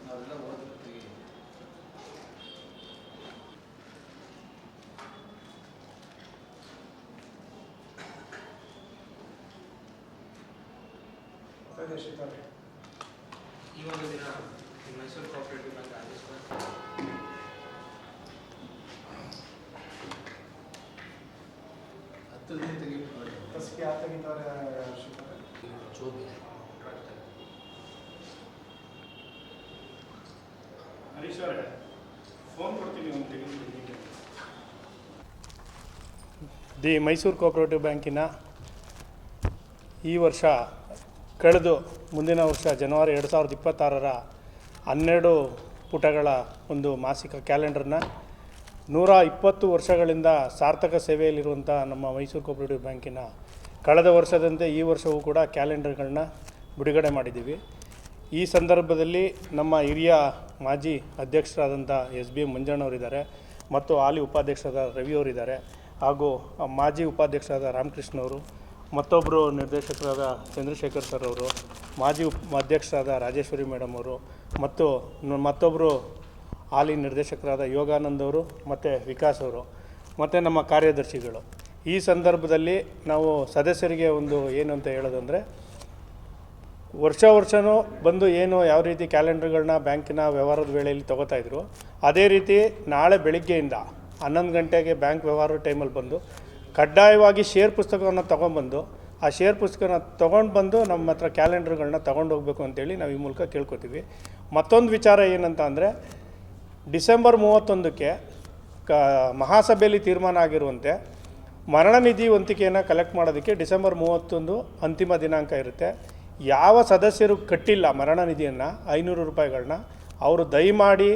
ನಾವೆಲ್ಲ ಓದ್ತೀವಿ ಈ ಒಂದು ದಿನ ಮೈಸೂರು ಕೋಆಪರೇಟಿವ್ ಬ್ಯಾಂಕ್ ತೆಗಿತಾರೆ ಹರೀಶ್ ಅವರೇ ಫೋನ್ ಕೊಡ್ತೀನಿ ಒಂದು ತೆಗೆದುಕೊಳ್ಳಿ ದಿ ಮೈಸೂರು ಕೋಆಪರೇಟಿವ್ ಬ್ಯಾಂಕಿನ ಈ ವರ್ಷ ಕಳೆದು ಮುಂದಿನ ವರ್ಷ ಜನವರಿ ಎರಡು ಸಾವಿರದ ಇಪ್ಪತ್ತಾರರ ಹನ್ನೆರಡು ಪುಟಗಳ ಒಂದು ಮಾಸಿಕ ಕ್ಯಾಲೆಂಡರ್ನ ನೂರ ಇಪ್ಪತ್ತು ವರ್ಷಗಳಿಂದ ಸಾರ್ಥಕ ಸೇವೆಯಲ್ಲಿರುವಂಥ ನಮ್ಮ ಮೈಸೂರು ಕೋಪರೇಟಿವ್ ಬ್ಯಾಂಕಿನ ಕಳೆದ ವರ್ಷದಂತೆ ಈ ವರ್ಷವೂ ಕೂಡ ಕ್ಯಾಲೆಂಡರ್ಗಳನ್ನ ಬಿಡುಗಡೆ ಮಾಡಿದ್ದೀವಿ. ಈ ಸಂದರ್ಭದಲ್ಲಿ ನಮ್ಮ ಹಿರಿಯ ಮಾಜಿ ಅಧ್ಯಕ್ಷರಾದಂಥ ಎಸ್ ಬಿ ಮಂಜಣ್ಣವರಿದ್ದಾರೆ ಮತ್ತು ಹಾಲಿ ಉಪಾಧ್ಯಕ್ಷರಾದ ರವಿಯವರಿದ್ದಾರೆ ಹಾಗೂ ಮಾಜಿ ಉಪಾಧ್ಯಕ್ಷರಾದ ರಾಮಕೃಷ್ಣ ಅವರು, ಮತ್ತೊಬ್ಬರು ನಿರ್ದೇಶಕರಾದ ಚಂದ್ರಶೇಖರ್ ಸರ್ ಅವರು, ಮಾಜಿ ಉಪ, ಅಧ್ಯಕ್ಷರಾದ ರಾಜೇಶ್ವರಿ ಮೇಡಮ್ ಅವರು ಮತ್ತು ಮತ್ತೊಬ್ಬರು ಹಾಲಿ ನಿರ್ದೇಶಕರಾದ ಯೋಗಾನಂದ್ ಅವರು ಮತ್ತು ವಿಕಾಸ್ ಅವರು, ಮತ್ತು ನಮ್ಮ ಕಾರ್ಯದರ್ಶಿಗಳು. ಈ ಸಂದರ್ಭದಲ್ಲಿ ನಾವು ಸದಸ್ಯರಿಗೆ ಒಂದು ಏನು ಅಂತ ಹೇಳೋದಂದರೆ, ವರ್ಷ ವರ್ಷವೂ ಬಂದು ಏನು ಯಾವ ರೀತಿ ಕ್ಯಾಲೆಂಡರ್ಗಳನ್ನ ಬ್ಯಾಂಕಿನ ವ್ಯವಹಾರದ ವೇಳೆಯಲ್ಲಿ ತಗೋತಾ ಇದ್ರು, ಅದೇ ರೀತಿ ನಾಳೆ ಬೆಳಿಗ್ಗೆಯಿಂದ ಹನ್ನೊಂದು ಗಂಟೆಗೆ ಬ್ಯಾಂಕ್ ವ್ಯವಹಾರ ಟೈಮಲ್ಲಿ ಬಂದು, ಕಡ್ಡಾಯವಾಗಿ ಶೇರ್ ಪುಸ್ತಕವನ್ನು ತೊಗೊಂಬಂದು ಆ ಶೇರ್ ಪುಸ್ತಕನ ತೊಗೊಂಡು ಬಂದು ನಮ್ಮ ಹತ್ರ ಕ್ಯಾಲೆಂಡರ್ಗಳನ್ನ ತೊಗೊಂಡು ಹೋಗಬೇಕು ಅಂತೇಳಿ ನಾವು ಈ ಮೂಲಕ ಕೇಳ್ಕೊತೀವಿ. ಮತ್ತೊಂದು ವಿಚಾರ ಏನಂತ ಅಂದರೆ ಡಿಸೆಂಬರ್ ಮೂವತ್ತೊಂದಕ್ಕೆ ಕ ಮಹಾಸಭೆಯಲ್ಲಿ ತೀರ್ಮಾನ ಆಗಿರುವಂತೆ ಮರಣ ನಿಧಿ ವಂತಿಕೆಯನ್ನು ಕಲೆಕ್ಟ್ ಮಾಡೋದಕ್ಕೆ ಡಿಸೆಂಬರ್ ಮೂವತ್ತೊಂದು ಅಂತಿಮ ದಿನಾಂಕ ಇರುತ್ತೆ. ಯಾವ ಸದಸ್ಯರು ಕಟ್ಟಿಲ್ಲ ಮರಣ ನಿಧಿಯನ್ನು, ಐನೂರು ರೂಪಾಯಿಗಳನ್ನ ಅವರು ದಯಮಾಡಿ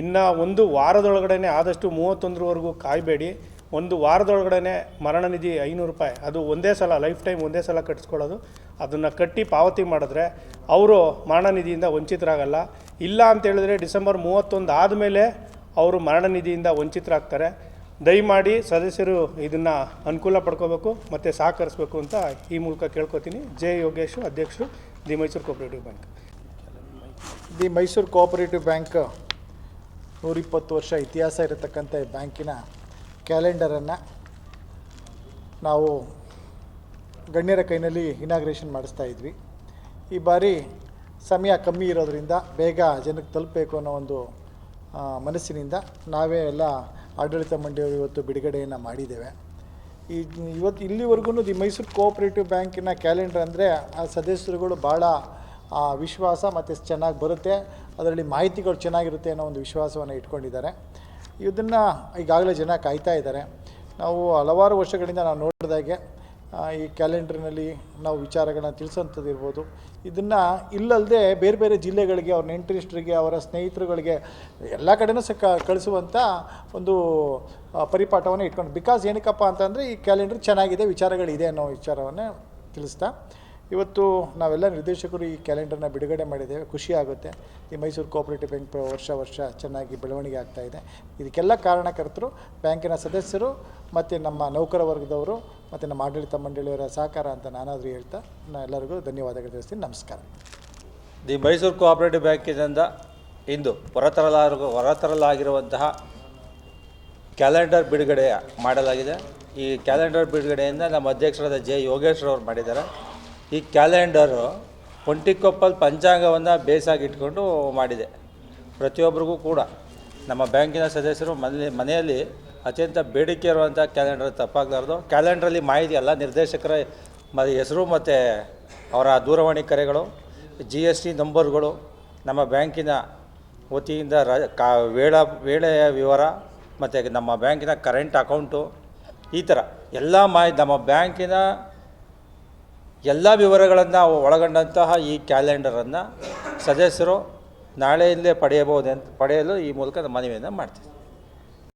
ಇನ್ನು ಒಂದು ವಾರದೊಳಗಡೆ ಆದಷ್ಟು ಮೂವತ್ತೊಂದರವರೆಗೂ ಕಾಯಬೇಡಿ. ಒಂದು ವಾರದೊಳಗಡೆ ಮರಣ ನಿಧಿ ಐನೂರು ರೂಪಾಯಿ, ಅದು ಒಂದೇ ಸಲ, ಲೈಫ್ ಟೈಮ್ ಒಂದೇ ಸಲ ಕಟ್ಟಿಸ್ಕೊಳ್ಳೋದು. ಅದನ್ನು ಕಟ್ಟಿ ಪಾವತಿ ಮಾಡಿದ್ರೆ, ಅವರು ಮರಣ ನಿಧಿಯಿಂದ ವಂಚಿತರಾಗಲ್ಲ. ಇಲ್ಲ ಅಂತ ಹೇಳಿದ್ರೆ ಡಿಸೆಂಬರ್ ಮೂವತ್ತೊಂದು ಆದಮೇಲೆ ಅವರು ಮರಣ ನಿಧಿಯಿಂದ ವಂಚಿತರಾಗ್ತಾರೆ. ದಯಮಾಡಿ ಸದಸ್ಯರು ಇದನ್ನು ಅನುಕೂಲ ಪಡ್ಕೋಬೇಕು ಮತ್ತು ಸಹಕರಿಸಬೇಕು ಅಂತ ಈ ಮೂಲಕ ಕೇಳ್ಕೊತೀನಿ. ಜೆ ಯೋಗೇಶ್ ಅಧ್ಯಕ್ಷರು the Mysuru cooperative bank the Mysuru cooperative bank ನೂರಿಪ್ಪತ್ತು ವರ್ಷ ಇತಿಹಾಸ ಇರತಕ್ಕಂಥ ಬ್ಯಾಂಕಿನ ಕ್ಯಾಲೆಂಡರನ್ನು ನಾವು ಗಣ್ಯರ ಕೈನಲ್ಲಿ ಇನಾಗ್ರೇಷನ್ ಮಾಡಿಸ್ತಾ ಇದ್ವಿ. ಈ ಬಾರಿ ಸಮಯ ಕಮ್ಮಿ ಇರೋದರಿಂದ ಬೇಗ ಜನಕ್ಕೆ ತಲುಪಬೇಕು ಅನ್ನೋ ಒಂದು ಮನಸ್ಸಿನಿಂದ ನಾವೇ ಎಲ್ಲ ಆಡಳಿತ ಮಂಡಳಿಯವರು ಇವತ್ತು ಬಿಡುಗಡೆಯನ್ನು ಮಾಡಿದ್ದೇವೆ. ಈ, ಇವತ್ತು ಇಲ್ಲಿವರೆಗೂ ದಿ ಮೈಸೂರು ಕೋಆಪರೇಟಿವ್ ಬ್ಯಾಂಕಿನ ಕ್ಯಾಲೆಂಡರ್ ಅಂದರೆ ಆ ಸದಸ್ಯರುಗಳು ಭಾಳ ವಿಶ್ವಾಸ ಮತ್ತು ಚೆನ್ನಾಗಿ ಬರುತ್ತೆ. ಅದರಲ್ಲಿ ಮಾಹಿತಿಗಳು ಚೆನ್ನಾಗಿರುತ್ತೆ ಅನ್ನೋ ಒಂದು ವಿಶ್ವಾಸವನ್ನು ಇಟ್ಕೊಂಡಿದ್ದಾರೆ. ಇದನ್ನು ಈಗಾಗಲೇ ಜನ ಕಾಯ್ತಾ ಇದ್ದಾರೆ. ನಾವು ಹಲವಾರು ವರ್ಷಗಳಿಂದ ನಾವು ನೋಡಿದಾಗೆ ಈ ಕ್ಯಾಲೆಂಡರ್ನಲ್ಲಿ ನಾವು ವಿಚಾರಗಳನ್ನ ತಿಳಿಸೋಂಥದ್ದು ಇರ್ಬೋದು. ಇದನ್ನು ಇಲ್ಲಲ್ಲದೆ ಬೇರೆ ಬೇರೆ ಜಿಲ್ಲೆಗಳಿಗೆ ಅವ್ರ ನೆಂಟರಿಷ್ಟರಿಗೆ ಅವರ ಸ್ನೇಹಿತರುಗಳಿಗೆ ಎಲ್ಲ ಕಡೆನೂ ಸಹ ಕಳಿಸುವಂಥ ಒಂದು ಪರಿಪಾಠವನ್ನು ಇಟ್ಕೊಂಡು ಬಿಕಾಸ್ ಏನಕ್ಕಪ್ಪ ಅಂತಂದರೆ ಈ ಕ್ಯಾಲೆಂಡರ್ ಚೆನ್ನಾಗಿದೆ, ವಿಚಾರಗಳಿದೆ ಅನ್ನೋ ವಿಚಾರವನ್ನು ತಿಳಿಸ್ತಾ, ಇವತ್ತು ನಾವೆಲ್ಲ ನಿರ್ದೇಶಕರು ಈ ಕ್ಯಾಲೆಂಡರ್ನ ಬಿಡುಗಡೆ ಮಾಡಿದ್ದೇವೆ, ಖುಷಿ ಆಗುತ್ತೆ. ಈ ಮೈಸೂರು ಕೋಆಪರೇಟಿವ್ ಬ್ಯಾಂಕ್ ವರ್ಷ ವರ್ಷ ಚೆನ್ನಾಗಿ ಬೆಳವಣಿಗೆ ಆಗ್ತಾ ಇದೆ. ಇದಕ್ಕೆಲ್ಲ ಕಾರಣಕರ್ತರು, ಬ್ಯಾಂಕಿನ ಸದಸ್ಯರು ಮತ್ತು ನಮ್ಮ ನೌಕರ ವರ್ಗದವರು ಮತ್ತು ನಮ್ಮ ಆಡಳಿತ ಮಂಡಳಿಯವರ ಸಹಕಾರ ಅಂತ ನಾನಾದರೂ ಹೇಳ್ತಾ ನಾನು ಎಲ್ಲರಿಗೂ ಧನ್ಯವಾದಗಳು ತಿಳಿಸ್ತೀನಿ. ನಮಸ್ಕಾರ. ದಿ ಮೈಸೂರು ಕೋಆಪರೇಟಿವ್ ಬ್ಯಾಂಕಿನಿಂದ ಇಂದು ಹೊರತರಲಾಗ ಹೊರತರಲಾಗಿರುವಂತಹ ಕ್ಯಾಲೆಂಡರ್ ಬಿಡುಗಡೆ ಮಾಡಲಾಗಿದೆ. ಈ ಕ್ಯಾಲೆಂಡರ್ ಬಿಡುಗಡೆಯಿಂದ ನಮ್ಮ ಅಧ್ಯಕ್ಷರಾದ ಜೆ ಯೋಗೇಶ್ವರವ್ರು ಮಾಡಿದ್ದಾರೆ. ಈ ಕ್ಯಾಲೆಂಡರು ಒಂಟಿಕೊಪ್ಪಲ್ ಪಂಚಾಂಗವನ್ನು ಬೇಸಾಗಿಟ್ಕೊಂಡು ಮಾಡಿದೆ. ಪ್ರತಿಯೊಬ್ಬರಿಗೂ ಕೂಡ ನಮ್ಮ ಬ್ಯಾಂಕಿನ ಸದಸ್ಯರು ಮನೆ ಮನೆಯಲ್ಲಿ ಅತ್ಯಂತ ಬೇಡಿಕೆ ಇರುವಂಥ ಕ್ಯಾಲೆಂಡರ್ ತಪ್ಪಾಗಲಾರ್ದು. ಕ್ಯಾಲೆಂಡ್ರಲ್ಲಿ ಮಾಹಿತಿ ಎಲ್ಲ ನಿರ್ದೇಶಕರ ಹೆಸರು ಮತ್ತು ಅವರ ದೂರವಾಣಿ ಕರೆಗಳು ಜಿ ಎಸ್ ಟಿ ನಂಬರ್ಗಳು, ನಮ್ಮ ಬ್ಯಾಂಕಿನ ವತಿಯಿಂದ ರ, ಕಾ, ವೇಳ, ವೇಳೆಯ ವಿವರ ಮತ್ತು ನಮ್ಮ ಬ್ಯಾಂಕಿನ ಕರೆಂಟ್ ಅಕೌಂಟು ಈ ಥರ ಎಲ್ಲ ಮಾಹಿತಿ ನಮ್ಮ ಬ್ಯಾಂಕಿನ ಎಲ್ಲ ವಿವರಗಳನ್ನು ಒಳಗೊಂಡಂತಹ ಈ ಕ್ಯಾಲೆಂಡರನ್ನು ಸದಸ್ಯರು ನಾಳೆಯಿಂದಲೇ ಅಂತ ಪಡೆಯಲು ಈ ಮೂಲಕ ಮನವಿಯನ್ನು ಮಾಡ್ತೀವಿ